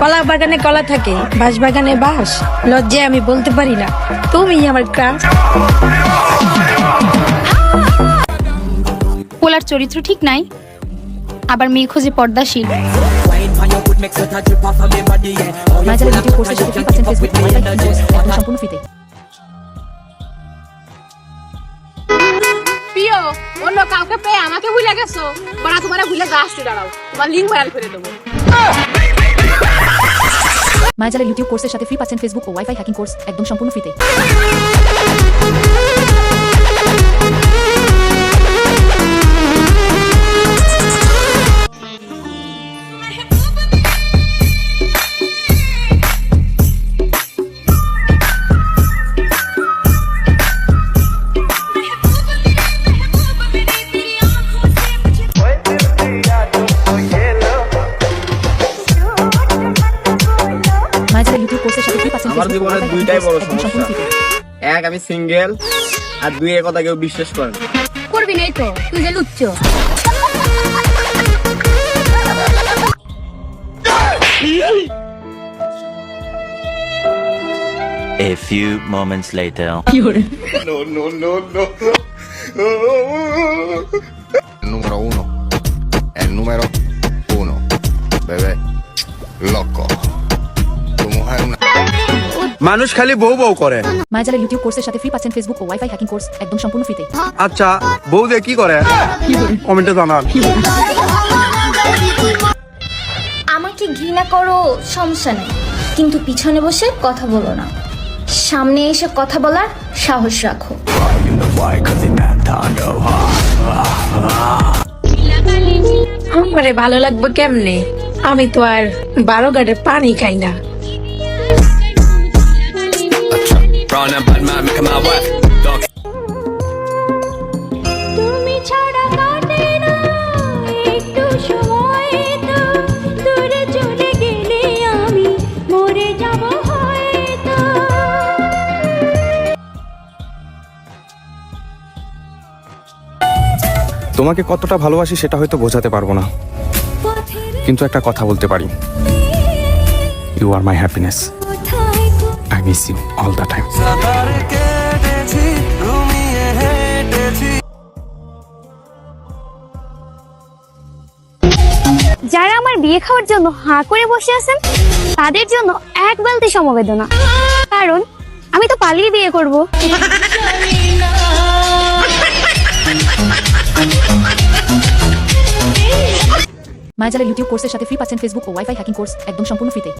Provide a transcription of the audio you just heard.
কলা বাগানে কলা থাকে বাঁশ বাগানে বাঁশ। লজ্জায় আমি বলতে পারি না। তুমি আমার ক্রাশ। পোলার চরিত্র ঠিক নাই আবার মেয়ে খোঁজে পর্দাশীল সম্পূর্ণ প্রিয় অন্য কাউকে পেয়ে আমাকে ভুলে গেছো? বাড়া তোমার ভুলে গাছ দাঁড়াও। তোমার লিঙ্ক ভাইরাল করে দেবো। মাঝারে ইউটিউব কোর্সের সাথে ফ্রি পাচ্ছেন ফেসবুক ও ওয়াইফাই হ্যাকিং কোর্স একদম সম্পূর্ণ ফ্রিতে মাঝারে ইউটিউব কোর্সের সাথে ফ্রি পাচ্ছেন আমার ফেসবুক ও জীবনে ওয়াইফাই দুইটাই বড় একদম সম্পূর্ণ সমস্যা। ফ্রিতে এক আমি সিঙ্গেল আর দুই এর কথা কেউ বিশ্বাস করে না করবি নাই তো তুই যে লুচ্ছ A few moments later. Número uno. El número uno. Bebé. Loco. মানুষ খালি বউ বউ করে। মাঝারে ইউটিউব কোর্সের সাথে ফ্রি পাচ্ছেন ফেসবুক ও ওয়াইফাই হ্যাকিং কোর্স একদম সম্পূর্ণ ফ্রিতে আচ্ছা বউ দিয়ে কি করে? কমেন্টে জানান। আমাকে ঘৃণা করো সমস্যা নেই। কিন্তু পিছনে বসে কথা বলো না। সামনে এসে কথা বলার সাহস রাখো। আমারে ভালো লাগবে কেমনে? আমি তো আর বারো গাড়ে পানি খাই না। তুমি ছাড়া কাটে না একটু সময় তো। দূরে চলে গেলে আমি মরে যাব হয়তো। তোমাকে কতটা ভালোবাসি সেটা হয়তো বোঝাতে পারব না। কিন্তু একটা কথা বলতে পারি। You are my happiness miss you all the time যারা আমার বিয়ে খাওয়ার জন্য হাঁ করে বসে আছেন তাদের জন্য এক বালতি সমবেদনা। কারণ আমি তো পালিয়ে বিয়ে করব। মাঝারে ইউটিউব কোর্সের সাথে ফ্রি পাচ্ছেন ফেসবুক ও ওয়াইফাই হ্যাকিং কোর্স একদম সম্পূর্ণ ফ্রিতে